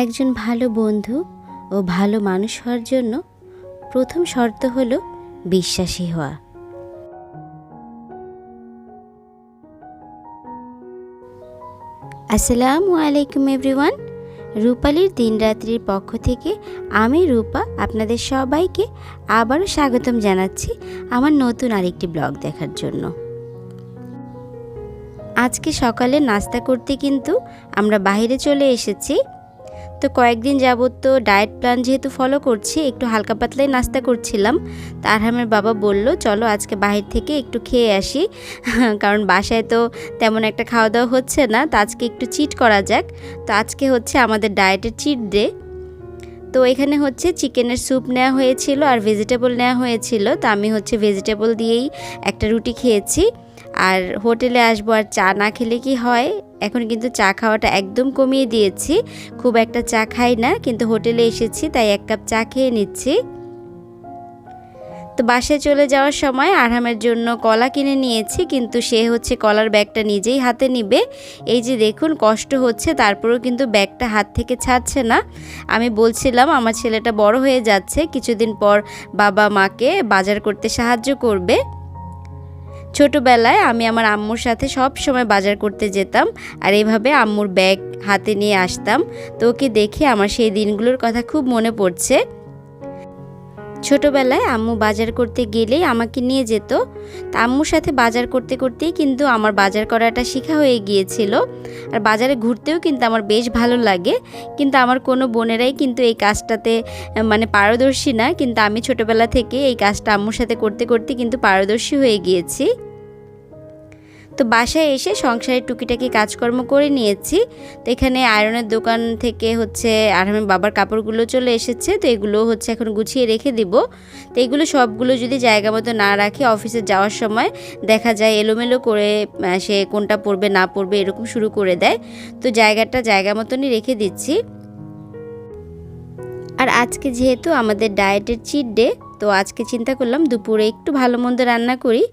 একজন ভালো বন্ধু ও ভালো মানুষ হওয়ার জন্য প্রথম শর্ত হলো বিশ্বাসী হওয়া। আসসালামু আলাইকুম এভরিওয়ান। রূপালির দিনরাত্রির পক্ষ থেকে আমি রূপা আপনাদের সবাইকে আবারও স্বাগতম জানাচ্ছি আমার নতুন আরেকটি ব্লগ দেখার জন্য। আজকে সকালে নাস্তা করতে কিন্তু আমরা বাইরে চলে এসেছি তো কয়েকদিন যাবত তো ডায়েট প্ল্যান যেহেতু ফলো করছি, একটু হালকা পাতলাই নাস্তা করছিলাম। তা আরহামের বাবা বলল, চলো আজকে বাহির থেকে একটু খেয়ে আসি। কারণ বাসায় তো তেমন একটা খাওয়া দাওয়া হচ্ছে না, তো আজকে একটু চিট করা যাক। তো আজকে হচ্ছে আমাদের ডায়েটের চিট ডে তো এখানে হচ্ছে চিকেনের স্যুপ নেওয়া হয়েছিল আর ভেজিটেবল নেওয়া হয়েছিল। তো আমি হচ্ছে ভেজিটেবল দিয়েই একটা রুটি খেয়েছি। আর হোটেলে আসব আর চা না খেলে কি হয়? এখন কিন্তু চা খাওয়াটা একদম কমিয়ে দিয়েছি। খুব একটা চা খাই না, কিন্তু হোটেলে এসেছি, তাই এক কাপ চা খেয়ে নিচ্ছি। তো বাসে চলে যাওয়ার সময় আরহামের জন্য কলা কিনে নিয়েছি, কিন্তু সে হচ্ছে কলার ব্যাগটা নিজেই হাতে নিবে। এই যে দেখুন, কষ্ট হচ্ছে, তারপরেও কিন্তু ব্যাগটা হাত থেকে ছাড়ছে না। আমি বলছিলাম, আমার ছেলেটা বড় হয়ে যাচ্ছে, কিছুদিন পর বাবা মাকে বাজার করতে সাহায্য করবে। ছোটোবেলায় আমি আমার আম্মুর সাথে সব সময় বাজার করতে যেতাম, আর এভাবে আম্মুর ব্যাগ হাতে নিয়ে আসতাম। তো ওকে দেখে আমার সেই দিনগুলোর কথা খুব মনে পড়ছে। ছোটোবেলায় আম্মু বাজার করতে গেলেই আমাকে নিয়ে যেত। তা আম্মুর সাথে বাজার করতে করতেই কিন্তু আমার বাজার করাটা শেখা হয়ে গিয়েছিল। আর বাজারে ঘুরতেও কিন্তু আমার বেশ ভালো লাগে। কিন্তু আমার কোনো বোনেরাই কিন্তু এই কাজটাতে মানে পারদর্শী না। কিন্তু আমি ছোটোবেলা থেকে এই কাজটা আম্মুর সাথে করতে করতে কিন্তু পারদর্শী হয়ে গিয়েছি। তো বাসায় এসে সংসারের টুকিটাকি কাজকর্ম করে নিয়েছি। তো এখানে আয়রনের দোকান থেকে হচ্ছে আরামের বাবার কাপড়গুলো চলে এসেছে। তো এগুলো হচ্ছে এখন গুছিয়ে রেখে দিব। তো এগুলো সবগুলো যদি জায়গা মতো না রাখে অফিসে যাওয়ার সময় দেখা যায় এলোমেলো করে সে কোনটা পরবে না পরবে এরকম শুরু করে দেয়। তো জায়গাটা জায়গা মতনই রেখে দিচ্ছি। আর আজকে যেহেতু আমাদের ডায়েটের চিট ডে তো আজকে চিন্তা করলাম দুপুরে একটু ভালো মন্দ রান্না করি।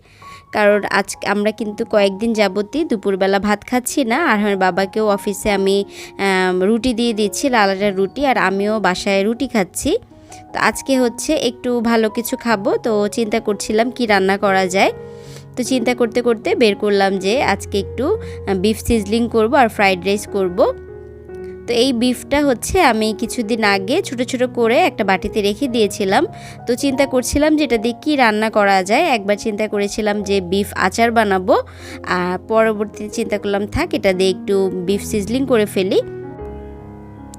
কারণ আজ আমরা কিন্তু কয়েকদিন যাবতই দুপুরবেলা ভাত খাচ্ছি না, আর আমার বাবাকেও অফিসে আমি রুটি দিয়ে দিচ্ছি, লালাটার রুটি, আর আমিও বাসায় রুটি খাচ্ছি। তো আজকে হচ্ছে একটু ভালো কিছু খাব, তো চিন্তা করছিলাম কি রান্না করা যায়। তো চিন্তা করতে করতে বের করলাম যে আজকে একটু বিফ সিজলিং করব আর ফ্রাইড রাইস করব। তো এই বিফটা হচ্ছে আমি কিছুদিন আগে ছোট ছোট করে একটা বাটিতে রেখে দিয়েছিলাম। তো চিন্তা করছিলাম যে এটা দিয়ে কী রান্না করা যায়। একবার চিন্তা করেছিলাম যে বিফ আচার বানাবো। আর পরবর্তীতে চিন্তা করলাম থাক, এটা দিয়ে একটু বিফ সিজলিং করে ফেলি।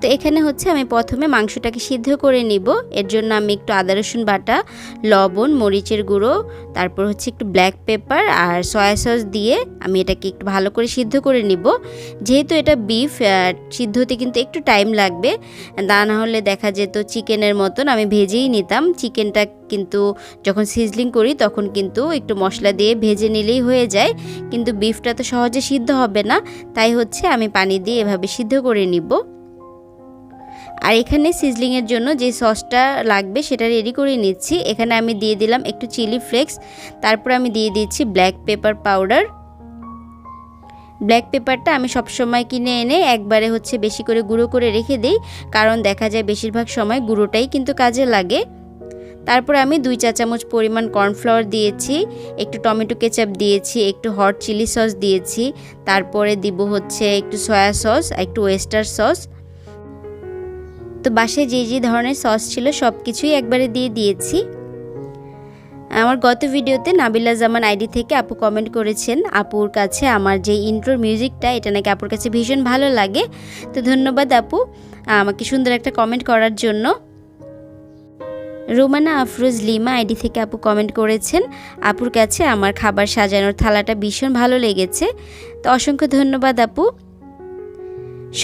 তো এখানে হচ্ছে আমি প্রথমে মাংসটাকে সিদ্ধ করে নিব। এর জন্য আমি একটু আদা, রসুন বাটা, লবণ, মরিচের গুঁড়ো, তারপর হচ্ছে একটু ব্ল্যাক পেপার আর সয়া সস দিয়ে আমি এটাকে একটু ভালো করে সিদ্ধ করে নিব। যেহেতু এটা বিফ সিদ্ধ হতে কিন্তু একটু টাইম লাগবে, তা না হলে দেখা যেত চিকেনের মতন আমি ভেজেই নিতাম। চিকেনটা কিন্তু যখন সিজলিং করি তখন কিন্তু একটু মশলা দিয়ে ভেজে নিলেই হয়ে যায়, কিন্তু বিফটা তো সহজে সিদ্ধ হবে না, তাই হচ্ছে আমি পানি দিয়ে এভাবে সিদ্ধ করে নিব। আর এখানে সিজলিংয়ের জন্য যে সসটা লাগবে সেটা রেডি করে নিচ্ছি। এখানে আমি দিয়ে দিলাম একটু চিলি ফ্লেক্স তারপর আমি দিয়ে দিচ্ছি ব্ল্যাক পেপার পাউডার ব্ল্যাক পেপারটা আমি সবসময় কিনে এনে একবারে হচ্ছে বেশি করে গুঁড়ো করে রেখে দিই, কারণ দেখা যায় বেশিরভাগ সময় গুঁড়োটাই কিন্তু কাজে লাগে। তারপর আমি দুই চা চামচ পরিমাণ কর্নফ্লাওয়ার দিয়েছি, একটু টমেটো কেচাপ দিয়েছি, একটু হট চিলি সস দিয়েছি, তারপরে দিব হচ্ছে একটু সয়া সস একটু ওয়েস্টার সস তো বাসায় যে যে ধরনের সস ছিল সব কিছুই একবারে দিয়ে দিয়েছি। আমার গত ভিডিওতে নাবিলা জামান আইডি থেকে আপু কমেন্ট করেছেন, আপুর কাছে আমার যে ইন্ট্রোর মিউজিকটা এটা নাকি আপুর কাছে ভীষণ ভালো লাগে। তো ধন্যবাদ আপু, আমাকে সুন্দর একটা কমেন্ট করার জন্য। রোমানা আফরোজ লিমা আইডি থেকে আপু কমেন্ট করেছেন, আপুর কাছে আমার খাবার সাজানোর থালাটা ভীষণ ভালো লেগেছে। তো অসংখ্য ধন্যবাদ আপু।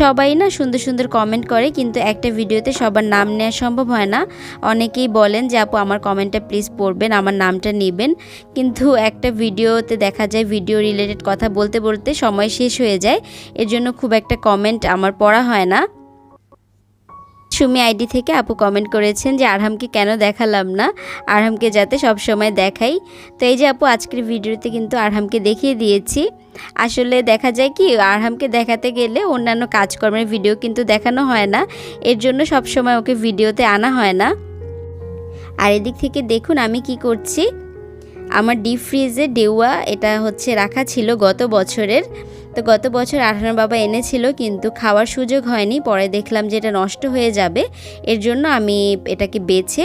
সবাই না সুন্দর সুন্দর কমেন্ট করে, কিন্তু একটা ভিডিওতে সবার নাম নেওয়া সম্ভব হয় না। অনেকেই বলেন যে, আপু, আমার কমেন্টটা প্লিজ পড়বেন, আমার নামটা নেবেন। কিন্তু একটা ভিডিওতে দেখা যায় ভিডিও রিলেটেড কথা বলতে বলতে সময় শেষ হয়ে যায়। এর জন্য খুব একটা কমেন্ট আমার পড়া হয় না। সুমি আইডি থেকে আপু কমেন্ট করেছেন যে, আরহামকে কেন দেখালাম না? আরহামকে যাতে সব সময় দেখাই। তো এই যে আপু, আজকের ভিডিওতে কিন্তু আরহামকে দেখিয়ে দিয়েছি। আসলে দেখা যায় কি, আরহামকে দেখাতে গেলে অন্যান্য কাজকর্মের ভিডিও কিন্তু দেখানো হয় না। এর জন্য সবসময় ওকে ভিডিওতে আনা হয় না। আর এদিক থেকে দেখুন আমি কি করছি। আমার ডিপ ফ্রিজে ডেওয়া এটা হচ্ছে রাখা ছিল গত বছরের। তো গত বছর আঠারো বাবা এনেছিল কিন্তু খাওয়ার সুযোগ হয়নি। পরে দেখলাম যে এটা নষ্ট হয়ে যাবে। এর জন্য আমি এটাকে বেছে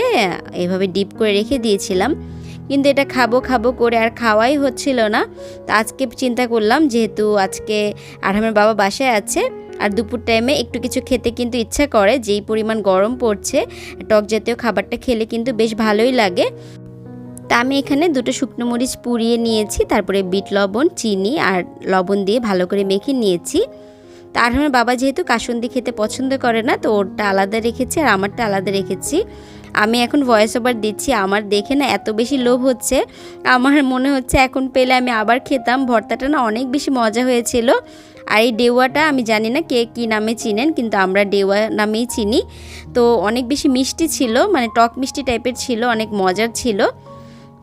এভাবে ডিপ করে রেখে দিয়েছিলাম। কিন্তু এটা খাব খাব করে আর খাওয়াই হচ্ছিল না। তো আজকে চিন্তা করলাম যেহেতু আজকে আর আরহামের বাবা বাসায় আছে, আর দুপুর টাইমে একটু কিছু খেতে কিন্তু ইচ্ছা করে, যেই পরিমাণ গরম পড়ছে, টক জাতীয় খাবারটা খেলে কিন্তু বেশ ভালোই লাগে। তা আমি এখানে দুটো শুকনো মরিচ পুড়িয়ে নিয়েছি, তারপরে বিট লবণ, চিনি আর লবণ দিয়ে ভালো করে মেখে নিয়েছি। তার আমার বাবা যেহেতু কাসন্দি খেতে পছন্দ করে না, তো ওরটা আলাদা রেখেছি আর আমারটা আলাদা রেখেছি। আমি এখন ভয়েস ওভার দিচ্ছি, আমার দেখে না এত বেশি লোভ হচ্ছে। আমার মনে হচ্ছে এখন পেলে আমি আবার খেতাম, ভর্তাটা না অনেক বেশি মজা হয়েছিল। আর এই ডেওয়াটা আমি জানি না কে কী নামে চিনেন, কিন্তু আমরা ডেওয়া নামেই চিনি। তো অনেক বেশি মিষ্টি ছিল মানে টক মিষ্টি টাইপের ছিল, অনেক মজার ছিল।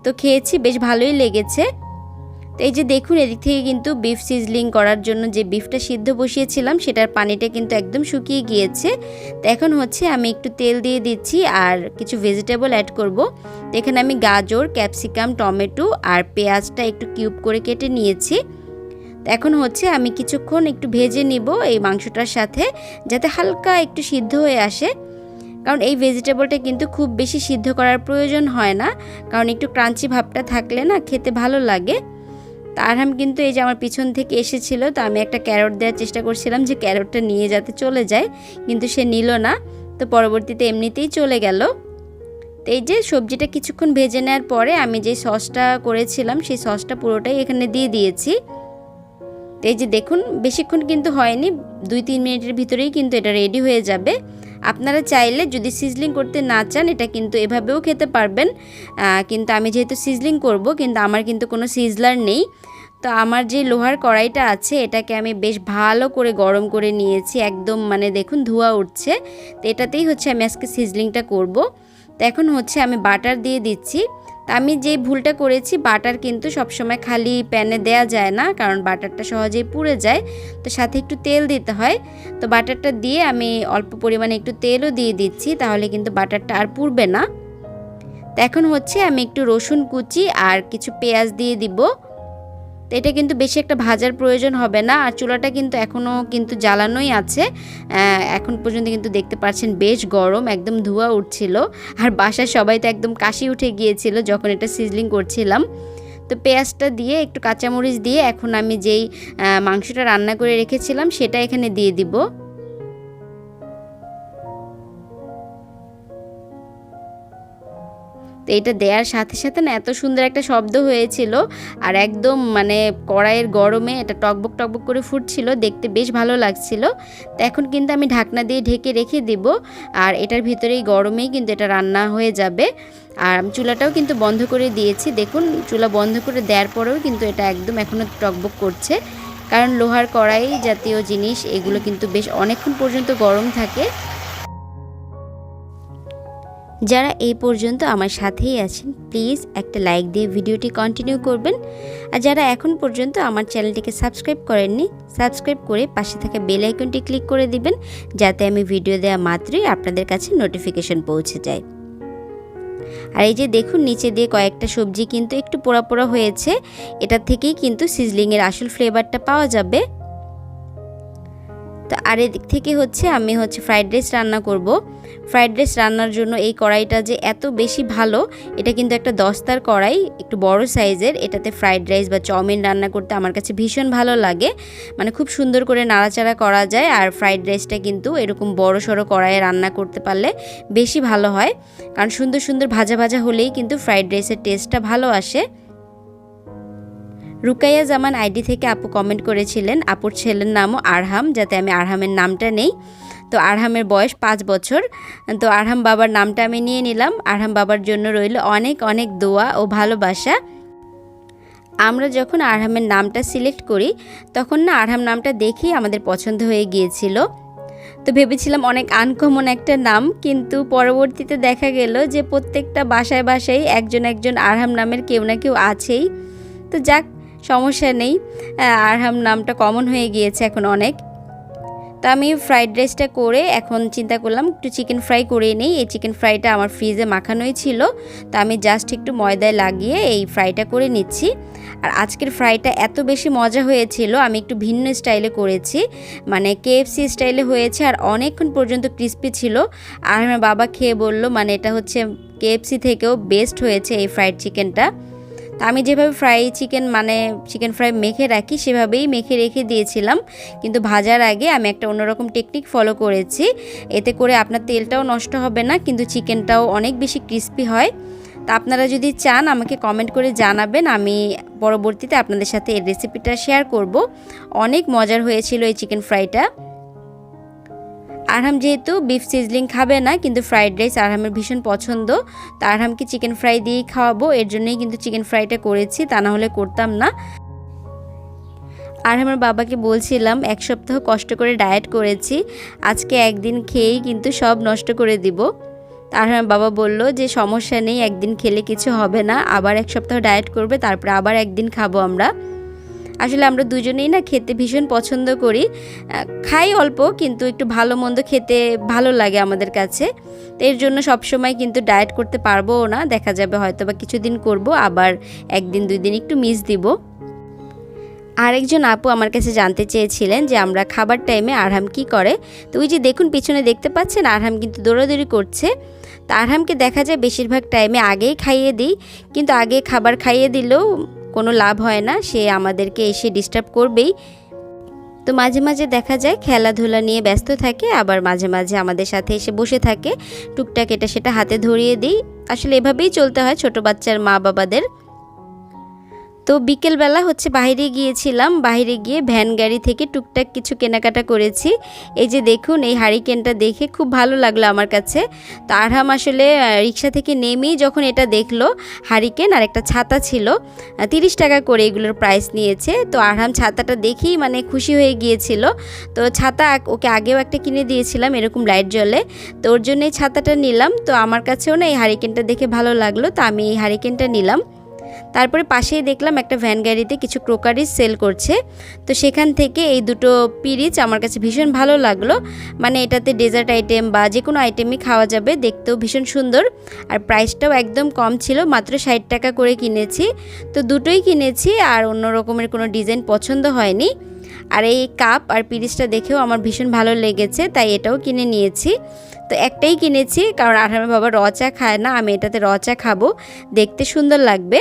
তো খেয়েছি, বেশ ভালোই লেগেছে। তো এই যে দেখুন, এদিক থেকে কিন্তু বিফ সিজলিং করার জন্য যে বিফটা সিদ্ধ বসিয়েছিলাম, সেটার পানিটা কিন্তু একদম শুকিয়ে গিয়েছে। তো এখন হচ্ছে আমি একটু তেল দিয়ে দিচ্ছি আর কিছু ভেজিটেবল অ্যাড করব। তো এখানে আমি গাজর ক্যাপসিকাম টমেটো আর পেঁয়াজটা একটু কিউব করে কেটে নিয়েছি। তো এখন হচ্ছে আমি কিছুক্ষণ একটু ভেজে নিব এই মাংসটার সাথে, যাতে হালকা একটু সিদ্ধ হয়ে আসে। কারণ এই ভেজিটেবলটা কিন্তু খুব বেশি সিদ্ধ করার প্রয়োজন হয় না, কারণ একটু ক্রাঞ্চি ভাবটা থাকলে না খেতে ভালো লাগে। তা আরহাম কিন্তু এই যে আমার পিছন থেকে এসেছিল, তো আমি একটা ক্যারট দেওয়ার চেষ্টা করছিলাম যে ক্যারটটা নিয়ে যাতে চলে যায়, কিন্তু সে নিল না। তো পরবর্তীতে এমনিতেই চলে গেল। তো এই যে সবজিটা কিছুক্ষণ ভেজে নেওয়ার পরে আমি যে সসটা করেছিলাম, সেই সসটা পুরোটাই এখানে দিয়ে দিয়েছি। তো এই যে দেখুন, বেশিক্ষণ কিন্তু হয়নি দুই তিন মিনিটের ভিতরেই কিন্তু এটা রেডি হয়ে যাবে। আপনারা চাইলে যদি সিজলিং করতে না চান, এটা কিন্তু এভাবেও খেতে পারবেন। কিন্তু আমি যেহেতু সিজলিং করব, কিন্তু আমার কিন্তু কোনো সিজলার নেই। তো আমার যে লোহার কড়াইটা আছে, এটাকে আমি বেশ ভালো করে গরম করে নিয়েছি। একদম মানে দেখুন, ধোয়া উঠছে। তো এটাতেই হচ্ছে আমি আজকে সিজলিংটা করব। তো এখন হচ্ছে আমি বাটার দিয়ে দিচ্ছি। আমি যে ভুলটা করেছি, বাটার কিন্তু সবসময় খালি প্যানে দেয়া যায় না, কারণ বাটারটা সহজেই পুড়ে যায়। তো সাথে একটু তেল দিতে হয়। তো বাটারটা দিয়ে আমি অল্প পরিমাণে একটু তেলও দিয়ে দিচ্ছি, তাহলে কিন্তু বাটারটা আর পুড়বে না। তো এখন হচ্ছে আমি একটু রসুন কুচি আর কিছু পেঁয়াজ দিয়ে দিব। তো এটা কিন্তু বেশি একটা ভাজার প্রয়োজন হবে না। আর চুলাটা কিন্তু এখনও কিন্তু জ্বালানোই আছে। এখন পর্যন্ত কিন্তু দেখতে পাচ্ছেন বেশ গরম, একদম ধোঁয়া উঠছিল। আর বাসায় সবাই তো একদম কাশি উঠে গিয়েছিল যখন এটা সিজলিং করছিলাম। তো পেঁয়াজটা দিয়ে, একটু কাঁচামরিচ দিয়ে এখন আমি যেই মাংসটা রান্না করে রেখেছিলাম সেটা এখানে দিয়ে দিব। তো এটা দেওয়ার সাথে সাথে না এত সুন্দর একটা শব্দ হয়েছিল। আর একদম মানে কড়াইয়ের গরমে এটা টকবক টকবক করে ফুটছিল, দেখতে বেশ ভালো লাগছিল। তো এখন কিন্তু আমি ঢাকনা দিয়ে ঢেকে রেখে দিব। আর এটার ভিতরেই গরমেই কিন্তু এটা রান্না হয়ে যাবে। আর চুলাটাও কিন্তু বন্ধ করে দিয়েছি। দেখুন, চুলা বন্ধ করে দেওয়ার পরেও কিন্তু এটা একদম এখনও টকবক করছে। কারণ লোহার কড়াই জাতীয় জিনিস, এগুলো কিন্তু বেশ অনেকক্ষণ পর্যন্ত গরম থাকে। যারা এই পর্যন্ত আমার সাথেই আছেন প্লিজ একটা লাইক দিয়ে ভিডিওটি কন্টিনিউ করবেন। আর যারা এখন পর্যন্ত আমার চ্যানেলটিকে সাবস্ক্রাইব করেননি সাবস্ক্রাইব করে পাশে থাকা বেল আইকনটি ক্লিক করে দিবেন, যাতে আমি ভিডিও দেওয়া মাত্রই আপনাদের কাছে নোটিফিকেশন পৌঁছে যায়। আর এই যে দেখুন, নিচে দিয়ে কয়েকটা সবজি কিন্তু একটু পোড়া পোড়া হয়েছে। এটার থেকেই কিন্তু সিজলিংয়ের আসল ফ্লেভারটা পাওয়া যাবে। তো আর এদিক থেকে হচ্ছে আমি হচ্ছে ফ্রাইড রাইস রান্না করব। ফ্রাইড রাইস রান্নার জন্য এই কড়াইটা যে এত বেশি ভালো, এটা কিন্তু একটা দস্তার কড়াই, একটু বড় সাইজের, এটাতে ফ্রাইড রাইস বা চাউমিন রান্না করতে আমার কাছে ভীষণ ভালো লাগে। মানে খুব সুন্দর করে নাড়াচাড়া করা যায় আর ফ্রাইড রাইসটা কিন্তু এরকম বড় সড়ো কড়াইয়ে রান্না করতে পারলে বেশি ভালো হয়। কারণ সুন্দর সুন্দর ভাজা ভাজা হলেই কিন্তু ফ্রাইড রাইসের টেস্টটা ভালো আসে। রুকাইয়া জামান আইডি থেকে আপু কমেন্ট করেছিলেন, আপুর ছেলের নামও আরহাম, যাতে আমি আরহামের নামটা নেই। তো আরহামের বয়স পাঁচ বছর। তো আরহাম বাবার নামটা আমি নিয়ে নিলাম। আরহাম বাবার জন্য রইল অনেক অনেক দোয়া ও ভালোবাসা। আমরা যখন আরহামের নামটা সিলেক্ট করি, তখন না আরহাম নামটা দেখেই আমাদের পছন্দ হয়ে গিয়েছিল। তো ভেবেছিলাম অনেক আনকমন একটা নাম, কিন্তু পরবর্তীতে দেখা গেল যে প্রত্যেকটা বাসায় বাসায় একজন একজন আরহাম নামের কেউ না কেউ আছেই। তো যাক সমস্যা নেই। আরহাম নামটা কমন হয়ে গিয়েছে এখন অনেক। তো আমি ফ্রাইড রাইসটা করে এখন চিন্তা করলাম, একটু চিকেন ফ্রাই করে নিই। এই চিকেন ফ্রাইটা আমার ফ্রিজে মাখানোই ছিল। তো আমি জাস্ট একটু ময়দায় লাগিয়ে এই ফ্রাইটা করে নিচ্ছি। আর আজকের ফ্রাইটা এত বেশি মজা হয়েছিল, আমি একটু ভিন্ন স্টাইলে করেছি। মানে কেএফসি স্টাইলে হয়েছে আর অনেকক্ষণ পর্যন্ত ক্রিস্পি ছিল। আর আমার বাবা খেয়ে বলল মানে এটা হচ্ছে কেএফসি থেকেও বেস্ট হয়েছে এই ফ্রাইড চিকেনটা তো আমি যেভাবে ফ্রাই চিকেন মানে চিকেন ফ্রাই মেখে রাখি, সেভাবেই মেখে রেখে দিয়েছিলাম। কিন্তু ভাজার আগে আমি একটা অন্যরকম টেকনিক ফলো করেছি। এতে করে আপনার তেলটাও নষ্ট হবে না, কিন্তু চিকেনটাও অনেক বেশি ক্রিস্পি হয়। তা আপনারা যদি চান, আমাকে কমেন্ট করে জানাবেন। আমি পরবর্তীতে আপনাদের সাথে এই রেসিপিটা শেয়ার করব। অনেক মজার হয়েছিল এই চিকেন ফ্রাইটা আরহাম যেহেতু বিফ সিজলিং খাবে না, কিন্তু ফ্রাইড রাইস আরহামের ভীষণ পছন্দ। তো আরহামকে চিকেন ফ্রাই দিয়েই খাওয়াবো, এর জন্যই কিন্তু চিকেন ফ্রাইটা করেছি, তা না হলে করতাম না। আর আমার বাবাকে বলছিলাম, এক সপ্তাহ কষ্ট করে ডায়েট করেছি, আজকে একদিন খেয়েই কিন্তু সব নষ্ট করে দিব। আর আমার বাবা বলল যে, সমস্যা নেই, একদিন খেলে কিছু হবে না, আবার এক সপ্তাহ ডায়েট করবে, তারপরে আবার একদিন খাব আমরা। আসলে আমরা দুজনেই না খেতে ভীষণ পছন্দ করি। খাই অল্প কিন্তু একটু ভালো মন্দ খেতে ভালো লাগে আমাদের কাছে। তো এর জন্য সবসময় কিন্তু ডায়েট করতে পারবোও না। দেখা যাবে হয়তো বা কিছুদিন করব, আবার একদিন দুই দিন একটু মিস দিব। আরেকজন আপু আমার কাছে জানতে চেয়েছিলেন যে আমরা খাবার টাইমে আরহাম কি করে। তো ওই যে দেখুন, পিছনে দেখতে পাচ্ছেন, আরহাম কিন্তু দৌড়াদৌড়ি করছে। তো আরহামকে দেখা যায় বেশিরভাগ টাইমে আগেই খাইয়ে দিই, কিন্তু আগে খাবার খাইয়ে দিলেও কোনো লাভ হয় না, সে আমাদেরকে এসে ডিস্টার্ব করবেই। তো মাঝে মাঝে দেখা যায় খেলাধুলা নিয়ে ব্যস্ত থাকে, আবার মাঝে মাঝে আমাদের সাথে এসে বসে থাকে। টুকটাক এটা সেটা হাতে ধরিয়ে দিই। আসলে এভাবেই চলতে হয় ছোট বাচ্চার মা বাবাদের তো বিকেলবেলা হচ্ছে বাইরে গিয়েছিলাম, বাইরে গিয়ে ভ্যান গাড়ি থেকে টুকটাক কিছু কেনাকাটা করেছি। এই যে দেখুন, এই হারিকেনটা দেখে খুব ভালো লাগল আমার কাছে। তো আরহাম আসলে রিক্সা থেকে নেমেই যখন এটা দেখল, হারিকেন আর একটা ছাতা ছিল তিরিশ টাকা করে এগুলোর প্রাইস নিয়েছে। তো আরহাম ছাতাটা দেখেই মানে খুশি হয়ে গিয়েছিল। তো ছাতা ওকে আগেও একটা কিনে দিয়েছিলাম এরকম লাইট জ্বলে। তো ওর জন্য এই ছাতাটা নিলাম। তো আমার কাছেও না এই হারিকেনটা দেখে ভালো লাগল, তো আমি এই হারিকেনটা নিলাম। তারপরে পাশেই দেখলাম একটা ভ্যান গাড়িতে কিছু ক্রোকারিজ সেল করছে। তো সেখান থেকে এই দুটো পিরিচ আমার কাছে ভীষণ ভালো লাগল। মানে এটাতে ডেজার্ট আইটেম বা যে কোনো আইটেমই খাওয়া যাবে, দেখতেও ভীষণ সুন্দর। আর প্রাইসটাও একদম কম ছিল, মাত্র ষাট টাকা করে কিনেছি। তো দুটোই কিনেছি আর অন্য রকমের কোনো ডিজাইন পছন্দ হয়নি। আর এই কাপ আর পিরিচটা দেখেও আমার ভীষণ ভালো লেগেছে, তাই এটাও কিনে নিয়েছি। তো একটাই কিনেছি, কারণ আঠারো বাবা র চা খায় না, আমি এটাতে র চা খাব, দেখতে সুন্দর লাগবে।